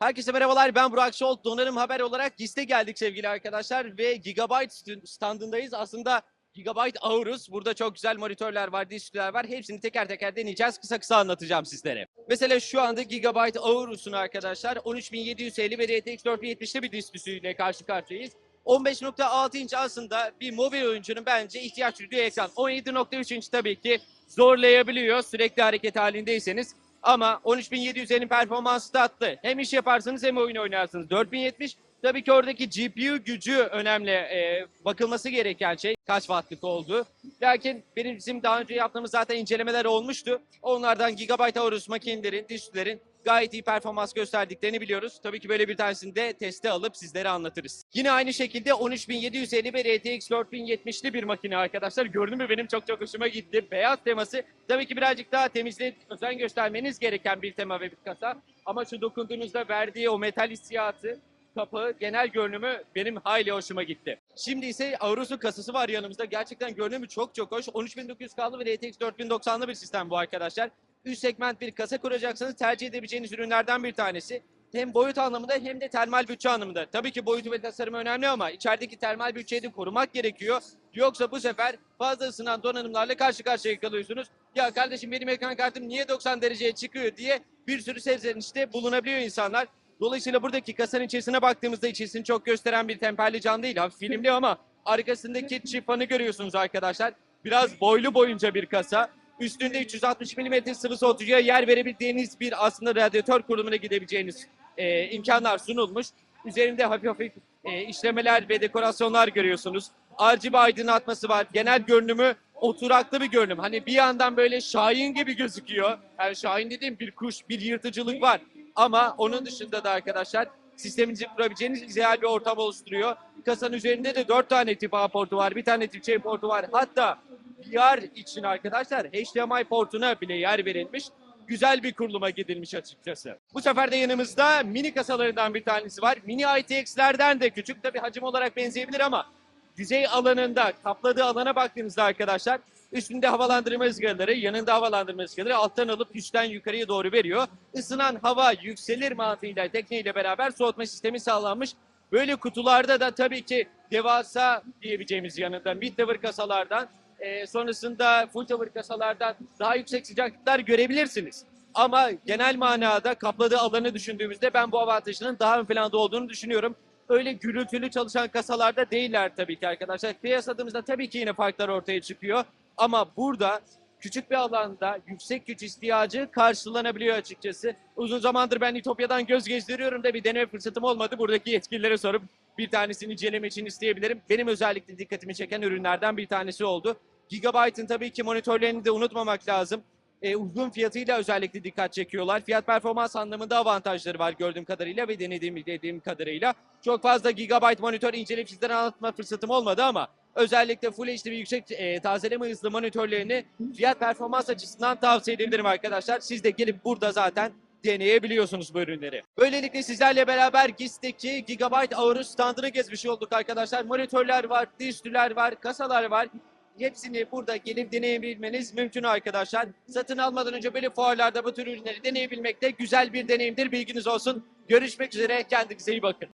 Herkese merhabalar ben Burak Şolt. Donanım Haber olarak GİS'te geldik sevgili arkadaşlar ve Gigabyte st- standındayız. Aslında Gigabyte Aorus. Burada çok güzel monitörler var, dizüstüler var. Hepsini teker teker deneyeceğiz. Kısa kısa anlatacağım sizlere. Mesela şu anda Gigabyte Aorus'un arkadaşlar 13750 ve RTX 4070'li bir dizüstüsüyle karşı karşıyayız. 15.6 inç aslında bir mobil oyuncunun bence ihtiyaç duyduğu ekran. 17.3 inç tabii ki zorlayabiliyor sürekli hareket halindeyseniz. Ama 13750'nin performansı tatlı. Hem iş yaparsınız hem oyun oynarsınız. 4070 tabii ki oradaki GPU gücü önemli. Ee, bakılması gereken şey kaç wattlık oldu. Lakin benim bizim daha önce yaptığımız zaten incelemeler olmuştu. Onlardan Gigabyte Aorus makinelerin, dizüstülerin gayet iyi performans gösterdiklerini biliyoruz. Tabii ki böyle bir tanesini de teste alıp sizlere anlatırız. Yine aynı şekilde 13750 ve RTX 4070'li bir makine arkadaşlar. Görünümü benim çok çok hoşuma gitti. Beyaz teması tabii ki birazcık daha temizle özen göstermeniz gereken bir tema ve bir kasa. Ama şu dokunduğunuzda verdiği o metal hissiyatı kapağı, genel görünümü benim hayli hoşuma gitti. Şimdi ise Aorus'un kasası var yanımızda. Gerçekten görünümü çok çok hoş. 13900K'lı ve RTX 4090'lı bir sistem bu arkadaşlar. Üst segment bir kasa kuracaksanız tercih edebileceğiniz ürünlerden bir tanesi. Hem boyut anlamında hem de termal bütçe anlamında. Tabii ki boyutu ve tasarımı önemli ama içerideki termal bütçeyi de korumak gerekiyor. Yoksa bu sefer fazla ısınan donanımlarla karşı karşıya kalıyorsunuz. Ya kardeşim benim ekran kartım niye 90 dereceye çıkıyor diye bir sürü serzenişte bulunabiliyor insanlar. Dolayısıyla buradaki kasanın içerisine baktığımızda içerisini çok gösteren bir temperli cam değil. Hafif filmli ama arkasındaki çift görüyorsunuz arkadaşlar. Biraz boylu boyunca bir kasa. Üstünde 360 mm sıvı soğutucuya yer verebildiğiniz bir aslında radyatör kurulumuna gidebileceğiniz e, imkanlar sunulmuş. Üzerinde hafif hafif e, işlemeler ve dekorasyonlar görüyorsunuz. RGB aydınlatması var. Genel görünümü oturaklı bir görünüm. Hani bir yandan böyle şahin gibi gözüküyor. Yani şahin dediğim bir kuş, bir yırtıcılık var. Ama onun dışında da arkadaşlar sisteminizi kurabileceğiniz ideal bir ortam oluşturuyor. Kasanın üzerinde de 4 tane tip A portu var, bir tane tip C portu var. Hatta VR için arkadaşlar HDMI portuna bile yer verilmiş. Güzel bir kuruluma gidilmiş açıkçası. Bu sefer de yanımızda mini kasalarından bir tanesi var. Mini ITX'lerden de küçük tabi hacim olarak benzeyebilir ama yüzey alanında, kapladığı alana baktığınızda arkadaşlar üstünde havalandırma ızgaraları, yanında havalandırma ızgaraları alttan alıp üstten yukarıya doğru veriyor. Isınan hava yükselir mantığıyla tekneyle beraber soğutma sistemi sağlanmış. Böyle kutularda da tabii ki devasa diyebileceğimiz yanında mid kasalardan e, sonrasında full tower kasalardan daha yüksek sıcaklıklar görebilirsiniz. Ama genel manada kapladığı alanı düşündüğümüzde ben bu avantajının daha ön planda olduğunu düşünüyorum. Öyle gürültülü çalışan kasalarda değiller tabii ki arkadaşlar. Kıyasladığımızda tabii ki yine farklar ortaya çıkıyor. Ama burada küçük bir alanda yüksek güç ihtiyacı karşılanabiliyor açıkçası. Uzun zamandır ben İtopya'dan göz gezdiriyorum da bir deneme fırsatım olmadı. Buradaki yetkililere sorup bir tanesini inceleme için isteyebilirim. Benim özellikle dikkatimi çeken ürünlerden bir tanesi oldu. Gigabyte'ın tabii ki monitörlerini de unutmamak lazım. E, uygun fiyatıyla özellikle dikkat çekiyorlar. Fiyat performans anlamında avantajları var gördüğüm kadarıyla ve denediğim dediğim kadarıyla. Çok fazla Gigabyte monitör inceleyip sizlere anlatma fırsatım olmadı ama özellikle Full HD ve yüksek e, tazeleme hızlı monitörlerini fiyat performans açısından tavsiye edebilirim arkadaşlar. Siz de gelip burada zaten deneyebiliyorsunuz bu ürünleri. Böylelikle sizlerle beraber GIS'teki Gigabyte Aorus standını gezmiş olduk arkadaşlar. Monitörler var, dizüstüler var, kasalar var. Hepsini burada gelip deneyebilmeniz mümkün arkadaşlar. Satın almadan önce böyle fuarlarda bu tür ürünleri deneyebilmek de güzel bir deneyimdir. Bilginiz olsun. Görüşmek üzere. Kendinize iyi bakın.